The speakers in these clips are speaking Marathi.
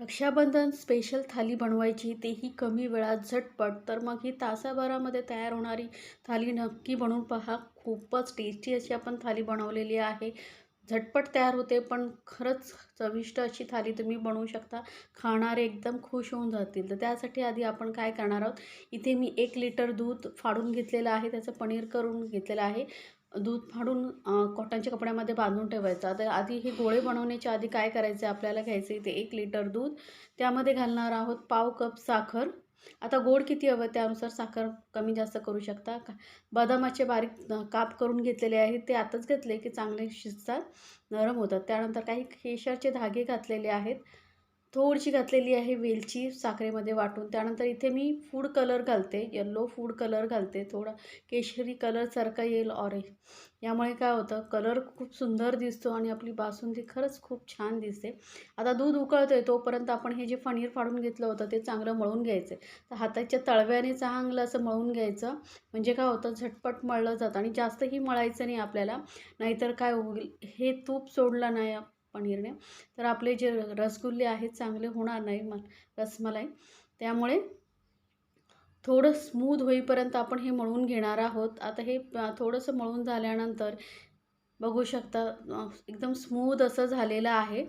रक्षाबंधन स्पेशल थाली बनवायची तेही कमी वेळात झटपट. तर मग ही तासाभरामध्ये तयार होणारी थाली नक्की बनवून पहा. खूपच टेस्टी अशी आपण थाली बनवलेली आहे. झटपट तयार होते पण खरंच चविष्ट अशी थाली तुम्ही बनवू शकता. खाणारे एकदम खुश होऊन जातील. तर त्यासाठी आधी आपण काय करणार आहोत? इथे मी एक लिटर दूध फाडून घेतलेलं आहे. त्याचं पनीर करून घेतलेलं आहे. दूध फाडून कॉटनच्या कपड्यामध्ये बांधून ठेवायचा. तर आधी हे गोळे बनवण्याच्या आधी काय करायचं? आहे आपल्याला घ्यायचं ते एक लिटर दूध. त्यामध्ये घालणार आहोत पाव कप साखर. आता गोड किती हवं त्यानुसार साखर कमी जास्त करू शकता. का बदामाचे बारीक काप करून घेतलेले आहेत. ते आताच घेतले की चांगले शिजतात नरम होतात. त्यानंतर काही केशरचे धागे घातलेले आहेत. थोडीशी घातलेली आहे वेलची साखरेमध्ये वाटून. त्यानंतर इथे मी फूड कलर घालते येल्लो फूड कलर घालते. थोडा केशरी कलरसारखा येईल ऑरेंज यामुळे काय होतं कलर खूप सुंदर दिसतो आणि आपली बासुंदी खरंच खूप छान दिसते. आता दूध उकळतं आहे तोपर्यंत आपण हे जे पनीर फाडून घेतलं होतं ते चांगलं मळून घ्यायचं आहे. तर हाताच्या तळव्याने चांगलं असं मळून घ्यायचं. म्हणजे काय होतं झटपट मळलं जातं आणि जास्तही मळायचं नाही आपल्याला. नाहीतर काय होईल हे तूप सोडलं नाही. पनीरने तर आपले जे रसगुल्ले आहेत चांगले होणार नाही म रसमलाई. त्यामुळे थोडं स्मूद होईपर्यंत आपण हे मळून घेणार आहोत. आता हे थोडंसं मळून झाल्यानंतर बघू शकता एकदम स्मूद असं झालेलं आहे.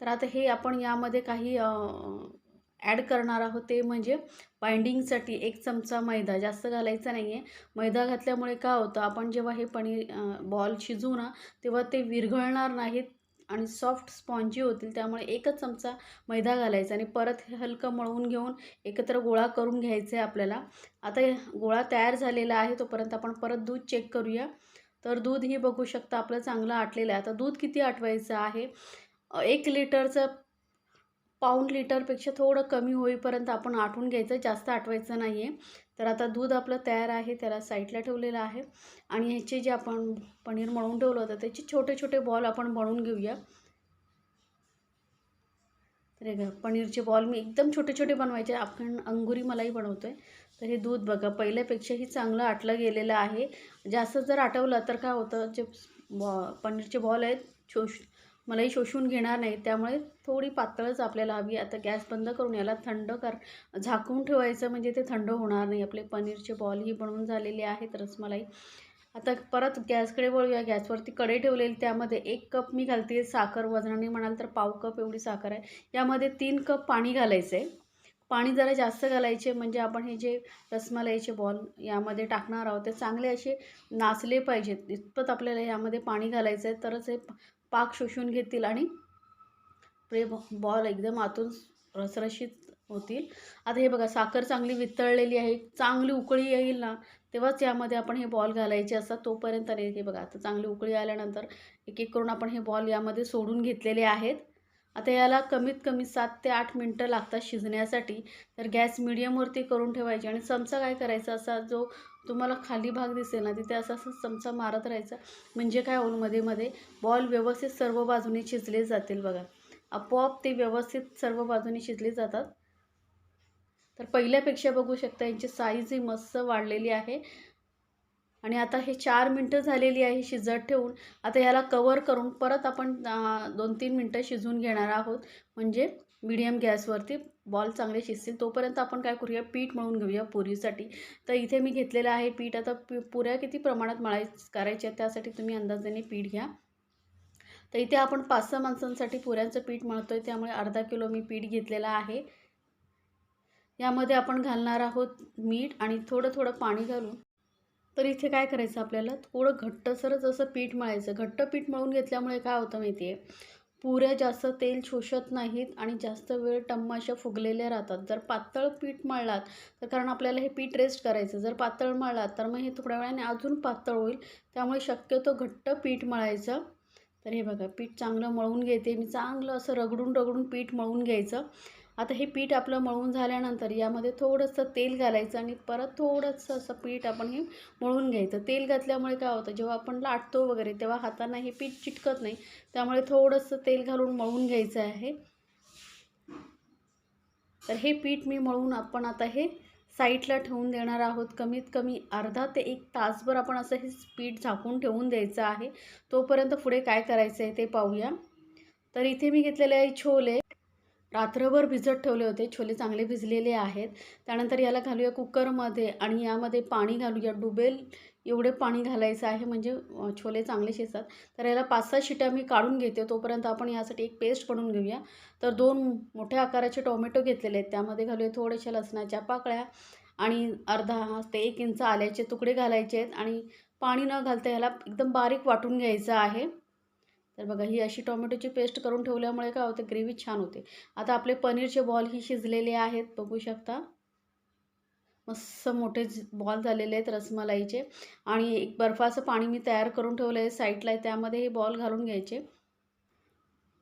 तर आता हे आपण यामध्ये काही ॲड करणार आहोत ते म्हणजे बाइंडिंगसाठी एक चमचा मैदा जास्त घालायचा नाही आहे मैदा घातल्यामुळे काय होतं आपण जेव्हा हे पनीर बॉल शिजवू ना तेव्हा ते विरघळणार नाहीत आणि सॉफ्ट स्पॉन्जी होतील त्यामुळे एकच चमचा मैदा घालायचा आणि परत हे हलकं मळवून घेऊन एकत्र गोळा करून घ्यायचं आहे आपल्याला. आता गोळा तयार झालेला आहे तोपर्यंत आपण परत दूध चेक करूया. तर दूधही बघू शकता आपलं चांगलं आटलेलं आहे. आता दूध किती आटवायचं आहे? एक लिटरचं पाऊण लिटरपेक्षा थोडं कमी होईपर्यंत आपण आटून घ्यायचं जास्त आटवायचं नाही आहे तर आता दूध आपलं तयार आहे त्याला साईडला ठेवलेलं आहे. आणि ह्याचे जे आपण पनीर मळून ठेवलं होतं त्याचे छोटे छोटे बॉल आपण बनवून घेऊया. तर हे पनीरचे बॉल मी एकदम छोटे छोटे बनवायचे. आपण अंगुरी मलाही बनवतो आहे तर हे दूध बघा पहिल्यापेक्षाही चांगलं आटलं गेलेलं आहे. जास्त जर आटवलं तर काय होतं जे बॉ पनीरचे बॉल आहेत छो मलाही शोषून घेणार नाही. त्यामुळे थोडी पातळच आपल्याला हवी आता गॅस बंद करून याला थंड कर झाकून ठेवायचं म्हणजे ते थंड होणार नाही. आपले पनीरचे बॉलही बनवून झालेले आहेत रसमलाई. आता परत गॅसकडे वळूया. गॅसवरती कडे ठेवलेली त्यामध्ये एक कप मी घालते साखर. वजनाने म्हणाल तर पाव कप एवढी साखर आहे. यामध्ये तीन कप पाणी घालायचं आहे पाणी जरा जास्त घालायचे म्हणजे आपण हे जे रसमलाईचे बॉल यामध्ये टाकणार आहोत ते चांगले असे नाचले पाहिजेत. इतपत आपल्याला यामध्ये पाणी घालायचं आहे तरच हे पाक शोषून घेतील आणि प्रे बॉल एकदम आतून रसरशीत होतील. आता हे बघा साखर चांगली वितळलेली आहे चांगली उकळी येईल ना तेव्हाच यामध्ये आपण हे बॉल घालायचे असतात तोपर्यंत नाही हे बघा आता चांगली उकळी आल्यानंतर एक एक करून आपण हे बॉल यामध्ये सोडून घेतलेले आहेत. आता याला कमीत कमी सात ते आठ मिनटं लागतात शिजण्यासाठी. तर गॅस मिडियमवरती करून ठेवायची आणि चमचा काय करायचा असा जो तुम्हाला खाली भाग दिसेल ना तिथे असा असं चमचा मारत राहायचा. म्हणजे काय होईल मध्ये मध्ये बॉल व्यवस्थित सर्व बाजूने शिजले जातील बघा. आपोआप ते व्यवस्थित सर्व बाजूने शिजले जातात. तर पहिल्यापेक्षा बघू शकता यांची साईजही मस्त वाढलेली आहे. आणि आता हे चार मिनटं झालेली आहे शिजत ठेवून. आता याला कवर करून परत आपण दोन तीन मिनटं शिजवून घेणार आहोत. म्हणजे मीडियम गॅसवरती बॉल चांगले शिजतील तोपर्यंत आपण काय करूया पीठ मळून घेऊया पुरीसाठी. तर इथे मी घेतलेलं आहे पीठ. आता पि पुऱ्या किती प्रमाणात मळाय करायच्या त्यासाठी तुम्ही अंदाजाने पीठ घ्या. तर इथे आपण पाच सहा माणसांसाठी पुऱ्यांचं पीठ मळतो आहे त्यामुळे अर्धा किलो मी पीठ घेतलेलं आहे. यामध्ये आपण घालणार आहोत मीठ आणि थोडं थोडं पाणी घालून. तर इथे काय करायचं आपल्याला? थोडं घट्टसरच असं पीठ मळायचं. घट्ट पीठ मळून घेतल्यामुळे काय होतं माहिती आहे पुऱ्या जास्त तेल शोषत नाहीत आणि जास्त वेळ टम्म अशा फुगलेल्या राहतात. जर पातळ पीठ मळलात तर कारण आपल्याला हे पीठ रेस्ट करायचं जर पातळ मळलात तर मग हे थोड्या वेळाने अजून पातळ होईल. त्यामुळे शक्यतो घट्ट पीठ मळायचं. तर हे बघा पीठ चांगलं मळून घेते. मी चांगलं असं रगडून रगडून पीठ मळून घ्यायचं. आता हे पीठ आपलं मळून झाल्यानंतर यामध्ये थोडंसं तेल घालायचं आणि परत थोडंसं असं पीठ आपण हे मळून घ्यायचं. तेल घातल्यामुळे काय होतं जेव्हा आपण लाटतो वगैरे तेव्हा हाताना हे पीठ चिटकत नाही त्यामुळे थोडंसं तेल घालून मळून घ्यायचं आहे. तर हे पीठ मी मळून आपण आता हे साईडला ठेवून देणार आहोत. कमीत कमी अर्धा ते एक तासभर आपण असं हे पीठ झाकून ठेवून द्यायचं आहे. तोपर्यंत पुढे काय करायचं आहे ते पाहूया. तर इथे मी घेतलेले आहे छोले. रात्रभर भिजत ठेवले होते. छोले चांगले भिजलेले आहेत. त्यानंतर याला घालूया कुकरमध्ये आणि यामध्ये पाणी घालूया. डुबेल एवढे पाणी घालायचं आहे म्हणजे छोले चांगले शिजतात. तर याला पाच सहा शिट्या मी काढून घेते. तोपर्यंत आपण यासाठी एक पेस्ट बनवून घेऊया. तर दोन मोठ्या आकाराचे टोमॅटो घेतलेले आहेत. त्यामध्ये घालूया थोड्याशा लसणाच्या पाकळ्या आणि अर्धा ते एक इंच आल्याचे तुकडे घालायचे आहेत. आणि पाणी न घालता याला एकदम बारीक वाटून घ्यायचं आहे. तर बघा ही अशी टोमॅटोची पेस्ट करून ठेवल्यामुळे काय होते ग्रेव्ही छान होते. आता आपले पनीरचे बॉल ही शिजलेले आहेत बघू शकता. मस्त मोठे बॉल झालेले आहेत रसमलाईचे. आणि एक बर्फाचं पाणी मी तयार करून ठेवलं आहे साईडला आहे त्यामध्ये हे बॉल घालून घ्यायचे.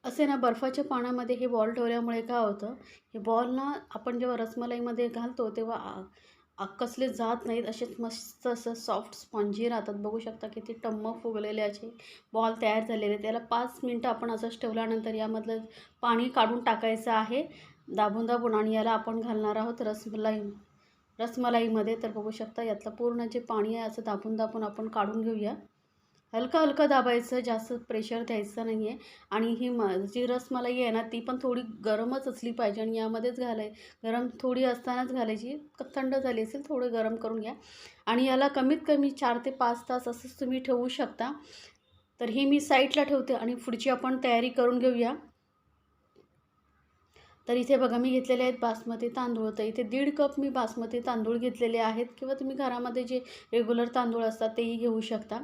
असे ना बर्फाच्या पाण्यामध्ये हे बॉल ठेवल्यामुळे काय होतं हे बॉल ना आपण जेव्हा रसमलाईमध्ये घालतो तेव्हा कसले जात नाहीत असे मस्त असं सॉफ्ट स्पॉन्जी राहतात. बघू शकता किती टम्म फुगलेले असे बॉल तयार झालेले. त्याला पाच मिनटं आपण असंच ठेवल्यानंतर यामधलं पाणी काढून टाकायचं आहे. दाबून दाबून आणि याला आपण घालणार आहोत रसमलाई रसमलाईमध्ये. तर बघू शकता यातलं पूर्ण जे पाणी आहे असं दाबून दाबून आपण काढून घेऊया. हलकं हलकं दाबायचं जास्त प्रेशर द्यायचं नाही आहे आणि ही म जी रसमलाई आहे ना ती पण थोडी गरमच असली पाहिजे आणि यामध्येच घालाय गरम थोडी असतानाच घालायची. थंड झाली असेल थोडं गरम करून घ्या. आणि याला कमीत कमी चार ते पाच तास असंच तुम्ही ठेवू शकता. तर ही मी साईडला ठेवते आणि पुढची आपण तयारी करून घेऊया. तर इथे बघा मी घेतलेले आहेत बासमती तांदूळ. तर इथे दीड कप मी बासमती तांदूळ घेतलेले आहेत किंवा तुम्ही घरामध्ये जे रेग्युलर तांदूळ असतात तेही घेऊ शकता.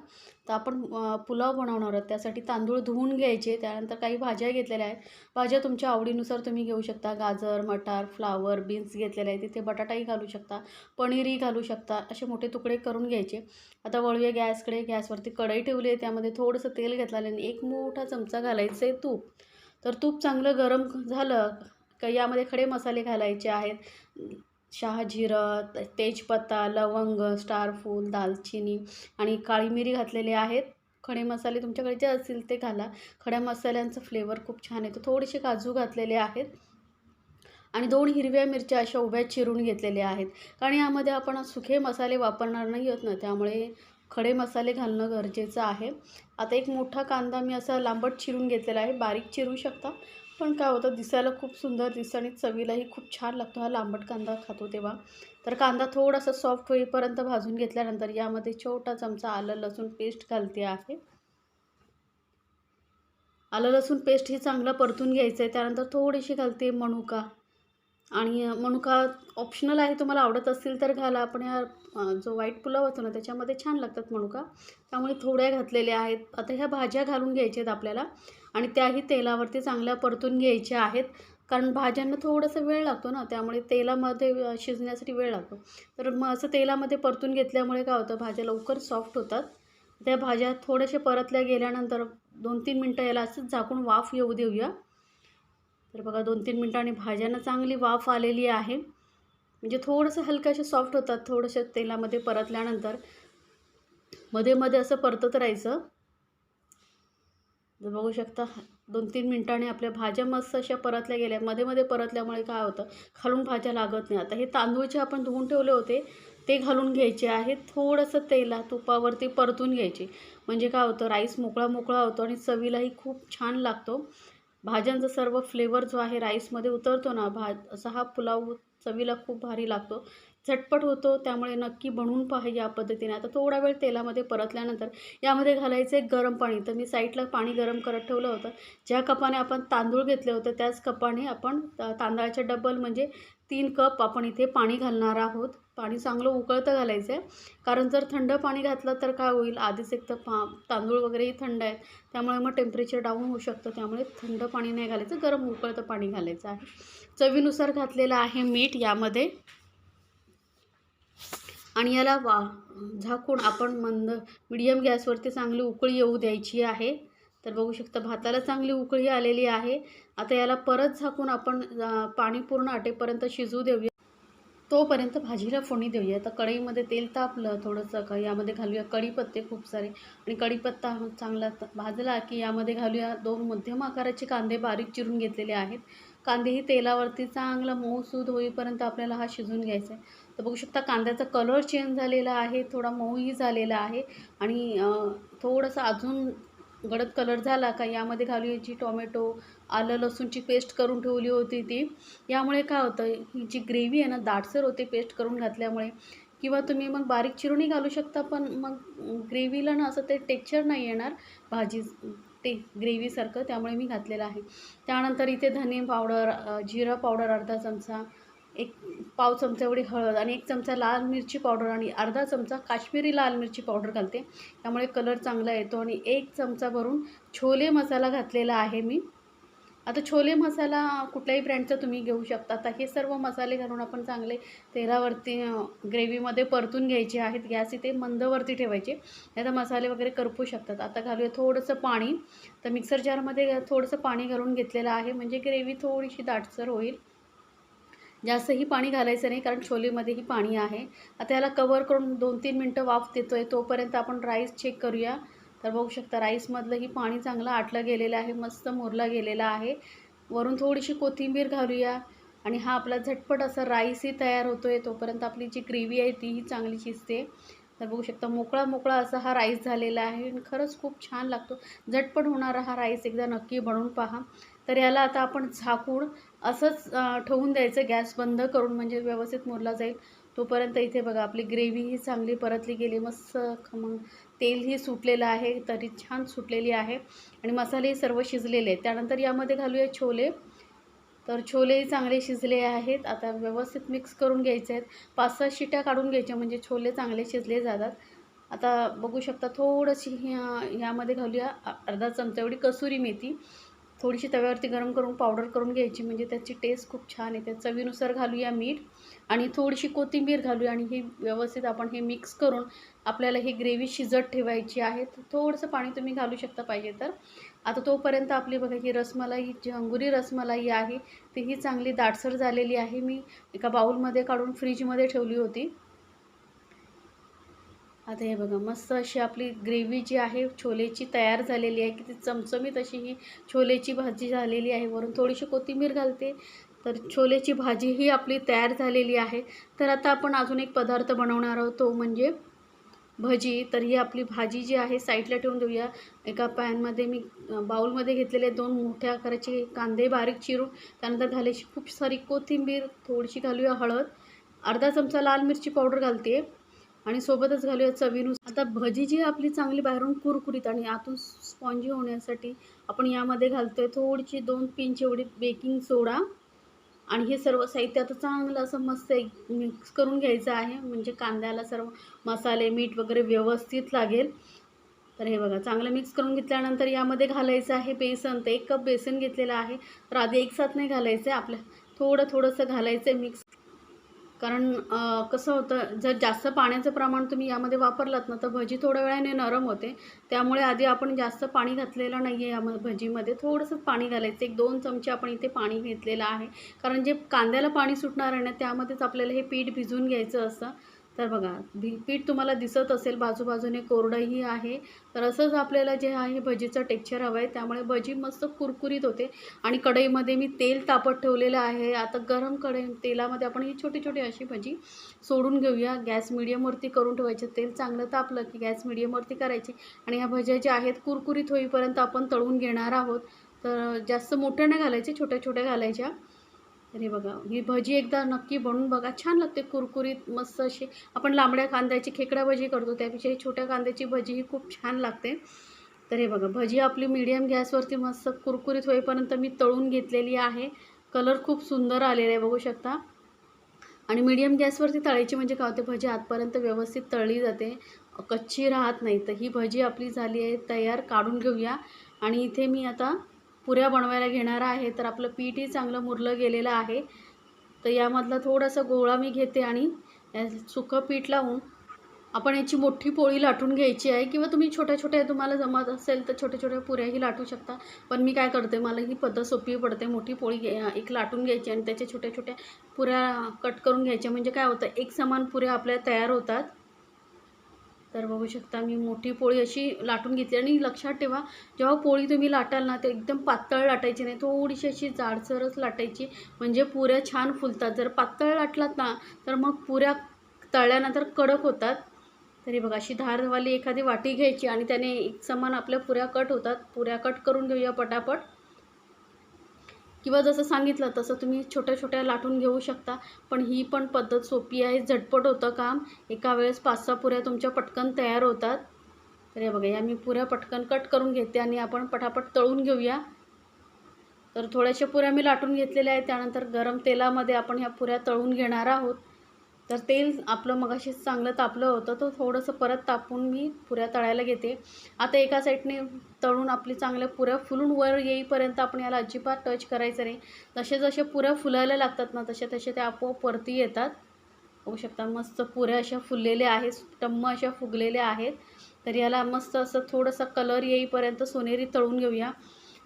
तर आपण पुलाव बनवणार आहोत. त्यासाठी तांदूळ धुवून घ्यायचे. त्यानंतर काही भाज्या घेतलेल्या आहेत. भाज्या तुमच्या आवडीनुसार तुम्ही घेऊ शकता. गाजर मटार फ्लावर बीन्स घेतलेले आहेत. तिथे बटाटाही घालू शकता. पनीरही घालू शकता. असे मोठे तुकडे करून घ्यायचे. आता वळूया गॅसकडे. गॅसवरती कढई ठेवली आहे. त्यामध्ये थोडंसं तेल घेतलेलं आहे. आणि एक मोठा चमचा घालायचं आहे तूप. तर तूप चांगलं गरम झालं यामध्ये खडे मसाले घालायचे आहेत. शहाजिरं तेजपत्ता लवंग स्टारफूल दालचिनी आणि काळी मिरी घातलेले आहेत. खडे मसाले तुमच्याकडे जे असतील ते घाला. खड्या मसाल्यांचं फ्लेवर खूप छान येतो. थोडेसे काजू घातलेले आहेत. आणि दोन हिरव्या मिरच्या अशा उभ्या चिरून घेतलेल्या आहेत. कारण यामध्ये आपण सुखे मसाले वापरणार नाही आहोत ना त्यामुळे खडे मसाले घालणं गरजेचं आहे. आता एक मोठा कांदा मी असा लांबट चिरून घेतलेला आहे. बारीक चिरू शकता. पण काय होतं दिसायला खूप सुंदर दिसतं आणि चवीलाही खूप छान लागतो हा लांबट कांदा खातो तेव्हा. तर कांदा थोडासा सॉफ्ट होईपर्यंत भाजून घेतल्यानंतर यामध्ये छोटा चमचा आलं लसूण पेस्ट घालते आहे. आलं लसूण पेस्ट ही चांगलं परतून घ्यायचं आहे त्यानंतर थोडीशी घालते मनुका. आणि मनुका ऑप्शनल आहे तुम्हाला आवडत असतील तर घाला. आपण ह्या जो व्हाईट पुलाव होतो ना त्याच्यामध्ये छान लागतात मनुका. त्यामुळे थोड्या घातलेल्या आहेत. आता ह्या भाज्या घालून घ्यायच्या आहेत आपल्याला. आणि त्याही तेलावरती चांगल्या परतून घ्यायच्या आहेत. कारण भाज्यांना थोडासा वेळ लागतो ना त्यामुळे तेलामध्ये शिजण्यासाठी वेळ लागतो. तर मग असं तेलामध्ये परतून घेतल्यामुळे काय होतं भाज्या लवकर सॉफ्ट होतात. त्या भाज्या थोड्याशा परतल्या गेल्यानंतर दोन तीन मिनटं याला असंच झाकून वाफ येऊ देऊया. तर बघा दोन तीन मिनटांनी भाज्यांना चांगली वाफ आलेली आहे. म्हणजे थोडंसं हलक्याशा सॉफ्ट होतात थोडंसं तेलामध्ये परतल्यानंतर. मध्ये मध्ये असं परतत राहायचं. तर बघू शकता दोन तीन मिनटाने आपल्या भाज्या मस्त अशा परतल्या गेल्या. मध्ये मध्ये परतल्यामुळे काय होतं खालून भाज्या लागत नाही. आता हे तांदूळ जे आपण धुवून ठेवले होते ते घालून घ्यायचे आहे थोडंसं तेला तुपावरती परतून घ्यायचे. म्हणजे काय होतं राईस मोकळा मोकळा होतो आणि चवीलाही खूप छान लागतो. भाज्यांचा सर्व फ्लेवर जो आहे राईसमध्ये उतरतो ना भा असा हा पुलाव चवीला खूप भारी लागतो. झटपट होतो त्यामुळे नक्की बनवून पहा या पद्धतीने. आता थोडा वेळ तेलामध्ये परतल्यानंतर यामध्ये घालायचं एक गरम पाणी. तर मी साईडला पाणी गरम करत ठेवलं होतं. ज्या कपाने आपण तांदूळ घेतले होते त्याच कपाने आपण तांदळाच्या डबल म्हणजे तीन कप आपण इथे पाणी घालणार आहोत. पाणी चांगलं उकळतं घालायचं आहे कारण जर थंड पाणी घातलं तर काय होईल? आधीच एक तर पा तांदूळ वगैरेही थंड आहेत. त्यामुळे मग टेम्परेचर डाऊन होऊ शकतं. त्यामुळे थंड पाणी नाही घालायचं. गरम उकळतं पाणी घालायचं आहे. चवीनुसार घातलेलं आहे मीठ यामध्ये. आणि याला वा झाकून आपण मंद मिडियम गॅसवरती चांगली उकळी येऊ द्यायची आहे. तर बघू शकता भाताला चांगली उकळी आलेली आहे. आता याला परत झाकून आपण पाणी पूर्ण आटेपर्यंत शिजू देऊया. तोपर्यंत भाजीला फोडणी देऊया. आता कढईमध्ये तेल तापलं थोडंसं का यामध्ये घालूया कढीपत्ते खूप सारे. आणि कढीपत्ता चांगला भाजला की यामध्ये घालूया दोन मध्यम आकाराचे कांदे बारीक चिरून घेतलेले आहेत. कांदेही तेलावरती चांगला मऊसूद होईपर्यंत आपल्याला हा शिजून घ्यायचा आहे. तर बघू शकता कांद्याचा कलर चेंज झालेला आहे थोडा मऊही झालेला आहे आणि थोडंसं अजून गडद कलर झाला का यामध्ये घालूयाची टोमॅटो आलं लसूणची पेस्ट करून ठेवली होती ती. यामुळे काय होतं ही जी ग्रेव्ही आहे ना दाटसर होते पेस्ट करून घातल्यामुळे. किंवा तुम्ही मग बारीक चिरूनही घालू शकता पण मग ग्रेव्हीला ना असं ते टेक्चर नाही येणार भाजी ते ग्रेव्हीसारखं त्यामुळे मी घातलेलं आहे. त्यानंतर इथे धने पावडर जिरा पावडर अर्धा चमचा एक पाव चमचा एवढी हळद आणि एक चमचा लाल मिरची पावडर आणि अर्धा चमचा काश्मीरी लाल मिरची पावडर घालते. त्यामुळे कलर चांगला येतो आणि एक चमचा भरून छोले मसाला घातलेला आहे मी. आता छोले मसाला कुठल्याही ब्रँडचा तुम्ही घेऊ शकता. आता हे सर्व मसाले घालून आपण चांगले तेलावरती ग्रेव्हीमध्ये परतून घ्यायचे आहेत. गॅस इथे मंदवरती ठेवायचे. नाही तर मसाले वगैरे करपू शकतात. आता घालूया थोडंसं पाणी. तर मिक्सर जारमध्ये थोडंसं पाणी घालून घेतलेलं आहे. म्हणजे ग्रेव्ही थोडीशी दाटसर होईल. जास्तही पाणी घालायचं नाही कारण छोलेमध्येही पाणी आहे. आता याला कवर करून दोन तीन मिनटं वाफ देतो आहे तोपर्यंत आपण राईस चेक करूया. तर बघू शकता राईसमधलंही पाणी चांगलं आटलं गेलेलं आहे मस्त मुरला गेलेला आहे. वरून थोडीशी कोथिंबीर घालूया आणि हा आपला झटपट असा राईसही तयार होतो आहे तोपर्यंत आपली जी ग्रेव्ही आहे तीही चांगली शिजते. तर बघू शकता मोकळा मोकळा असा हा राईस झालेला आहे आणि खरंच खूप छान लागतो. झटपट होणारा हा राईस एकदा नक्की बनवून पहा. तर याला आता आपण झाकून असंच ठेवून द्यायचं गॅस बंद करून म्हणजे व्यवस्थित मुरला जाईल. तोपर्यंत इथे बघा आपली ग्रेव्ही ही चांगली परतली गेली. मस्त खमंग. तेलही सुटलेलं आहे तरी छान सुटलेली आहे. आणि मसालेही सर्व शिजलेले आहेत. त्यानंतर यामध्ये घालूया छोले. तर छोलेही चांगले शिजले आहेत. आता व्यवस्थित मिक्स करून घ्यायचे आहेत. पाच सहा शिट्या काढून घ्यायच्या म्हणजे छोले चांगले शिजले जातात. आता बघू शकता थोडंशी ह्या- ह्यामध्ये घालूया अर्धा चमचा एवढी कसुरी मेथी. थोडीशी तव्यावरती गरम करून पावडर करून घ्यायची म्हणजे त्याची टेस्ट खूप छान येते. चवीनुसार घालूया मीठ. आणि थोडीशी कोथिंबीर घालूया आणि हे व्यवस्थित आपण हे मिक्स करून आपल्याला ही ग्रेव्ही शिजत ठेवायची आहे. तर थोडंसं पाणी तुम्ही घालू शकता पाहिजे तर. आता तोपर्यंत आपली बघा ही रसमलाई जी अंगुरी रसमलाई आहे तीही चांगली दाटसर झालेली आहे. मी एका बाऊलमध्ये काढून फ्रीजमध्ये ठेवली होती. आता हे बघा मस्त अशी आपली ग्रेव्ही जी आहे छोलेची तयार झालेली आहे. किती चमचमीत अशी ही छोलेची भाजी झालेली आहे. वरून थोडीशी कोथिंबीर घालते. तर छोलेची भाजी ही आपली तयार झालेली आहे. तर आता आपण अजून एक पदार्थ बनवणार आहोत तो म्हणजे भजी. तर ही आपली भाजी जी आहे साईडला ठेवून देऊया. एका पॅनमध्ये मी बाऊलमध्ये घेतलेले दोन मोठ्या आकाराचे कांदे बारीक चिरून. त्यानंतर घालायची खूप सारी कोथिंबीर थोडीशी घालूया हळद. अर्धा चमचा लाल मिरची पावडर घालते. आणि सोबतच घालूया चवीनुसार आता भजी जी आपली चांगली बाहेरून कुरकुरीत आणि आतून स्पॉन्जी होण्यासाठी आपण यामध्ये घालतोय थोडीशी दोन पिंच एवढी बेकिंग सोडा. आणि हे सर्व साहित्य आता चांगलं असं मस्त एक मिक्स करून घ्यायचं आहे. म्हणजे कांद्याला सर्व मसाले मीठ वगैरे व्यवस्थित लागेल. तर हे बघा चांगलं मिक्स करून घेतल्यानंतर यामध्ये घालायचं आहे बेसन. तर एक कप बेसन घेतलेलं आहे. तर आधी एकसाथ नाही घालायचं आहे. आपल्या थोडं थोडंसं घालायचं आहे मिक्स कारण कसं होतं जर जास्त पाण्याचं प्रमाण तुम्ही यामध्ये वापरलात ना तर भजी थोड्या वेळाने नरम होते. त्यामुळे आधी आपण जास्त पाणी घातलेलं नाही आहे यामध्ये भजीमध्ये. थोडंसं पाणी घालायचं. एक दोन चमचे आपण इथे पाणी घेतलेलं आहे. कारण जे कांद्याला पाणी सुटणार आहे ना त्यामध्येच आपल्याला हे पीठ भिजून घ्यायचं असतं. तर बघा भी पीठ तुम्हाला दिसत असेल बाजूबाजूने कोरडंही आहे. तर असंच आपल्याला जे आहे भजीचं टेक्स्चर हवं आहे त्यामुळे भजी मस्त कुरकुरीत होते. आणि कढईमध्ये मी तेल तापत ठेवलेलं आहे. आता गरम कढई तेलामध्ये आपण ही छोटी छोटी अशी भजी सोडून घेऊया. गॅस मिडियमवरती करून ठेवायचे. तेल चांगलं तापलं की गॅस मिडियमवरती करायची. आणि ह्या भज्या ज्या आहेत कुरकुरीत होईपर्यंत आपण तळून घेणार आहोत. तर जास्त मोठ्या नाही घालायचे छोट्या छोट्या घालायच्या. तर हे बघा ही भजी एकदा नक्की बनवून बघा. छान लागते कुरकुरीत मस्त अशी. आपण लांबड्या कांद्याची खेकडा भजी करतो त्यापेक्षा ही छोट्या कांद्याची भजी ही खूप छान लागते. तर हे बघा भजी आपली मीडियम गॅसवरती मस्त कुरकुरीत होईपर्यंत मी तळून घेतलेली आहे. कलर खूप सुंदर आलेला आहे बघू शकता. आणि मीडियम गॅसवरती तळायची म्हणजे काय होते भजी आतपर्यंत व्यवस्थित तळली जाते. कच्ची राहत नाही. तर ही भजी आपली झाली आहे तयार काढून घेऊया. आणि इथे मी आता पुऱ्या बनवायला घेणार आहे तर आपलं पीठही चांगलं मुरलं गेलेलं आहे. तर यामधला थोडासा गोळा मी घेते आणि सुखं सुकं पीठ लावून आपण याची मोठी पोळी लाटून घ्यायची आहे किंवा तुम्ही छोट्या छोट्या तुम्हाला जमत असेल तर छोट्या छोट्या पुऱ्याही लाटू शकता. पण मी काय करते मला ही पद्धत सोपी पडते. मोठी पोळी घे एक लाटून घ्यायची आणि त्याच्या छोट्या छोट्या पुऱ्या कट करून घ्यायच्या. म्हणजे काय होतं एक समान पुऱ्या आपल्या तयार होतात. तर बघू शकता मी मोठी पोळी अशी लाटून घेतली. आणि लक्षात ठेवा जेव्हा पोळी तुम्ही लाटाल ना ते एकदम पातळ लाटायची नाही थोडीशी अशी जाडसरच लाटायची. म्हणजे पुऱ्या छान फुलतात. जर पातळ लाटलात ना तर मग पुऱ्या तळल्यानंतर कडक होतात. तरी बघा अशी धारवाली एखादी वाटी घ्यायची आणि त्याने एक समान आपल्या पुऱ्या कट होतात. पुऱ्या कट करून घेऊया पटापट. किंवा जसं सांगितलं तसं तुम्ही छोट्या छोट्या लाटून घेऊ शकता. पण ही पण पद्धत सोपी आहे. झटपट होतं काम. एका वेळेस पाच सहा पुऱ्या तुमच्या पटकन तयार होतात. तर हे बघा या मी पुऱ्या पटकन कट करून घेते आणि आपण पटापट तळून घेऊया. तर थोड्याशा पुऱ्या मी लाटून घेतलेल्या आहेत. त्यानंतर गरम तेलामध्ये आपण ह्या पुऱ्या तळून घेणार आहोत. तर तेल आपलं मगाशी चांगलं तापलं होतं तो थोडंसं परत तापून मी पुऱ्या तळायला घेते. आता एका साईडने तळून आपली चांगल्या पुऱ्या फुलून वर येईपर्यंत आपण याला अजिबात टच करायचं नाही. जसे जसे पुऱ्या फुलायला लागतात ना तसे तसे ते आपोआप वरती येतात. होऊ शकता मस्त पुऱ्या अशा फुललेल्या आहेत टम्म अशा फुगलेल्या आहेत. तर याला मस्त असं थोडंसं कलर येईपर्यंत सोनेरी तळून घेऊया.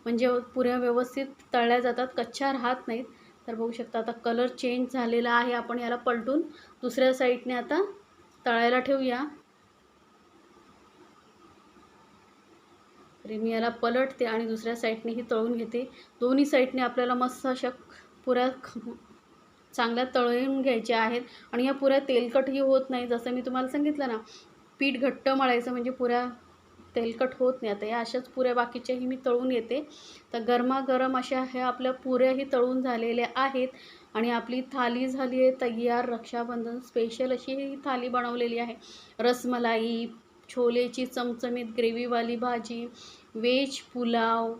म्हणजे पुऱ्या व्यवस्थित तळल्या जातात कच्च्या राहत नाहीत. तर बघू शकता आता कलर चेंज झालेला आहे. आपण याला पलटून दुसऱ्या साईडने आता तळायला ठेवूया. तरी मी याला पलटते आणि दुसऱ्या साईडनेही तळून घेते. दोन्ही साईडने आपल्याला मस्त अशा पुऱ्या ख- चांगल्या तळून घ्यायच्या आहेत. आणि या पुऱ्या तेलकटही होत नाही. जसं मी तुम्हाला सांगितलं ना पीठ घट्ट मळायचं म्हणजे पुऱ्या तेलकट होत नाही. आता या अशाच पुऱ्या बाकीच्याही मी तळून येते. तर गरमागरम अशा ह्या आपल्या पुऱ्याही तळून झालेल्या आहेत. आणि आपली थाली झाली आहे तयार. रक्षाबंधन स्पेशल अशी ही थाली बनवलेली आहे. रसमलाई छोलेची चमचमीत ग्रेव्हीवाली भाजी वेज पुलाव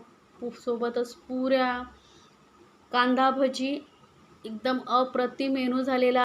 सोबतच पुऱ्या कांदा भजी. एकदम अप्रतिम मेनू झालेला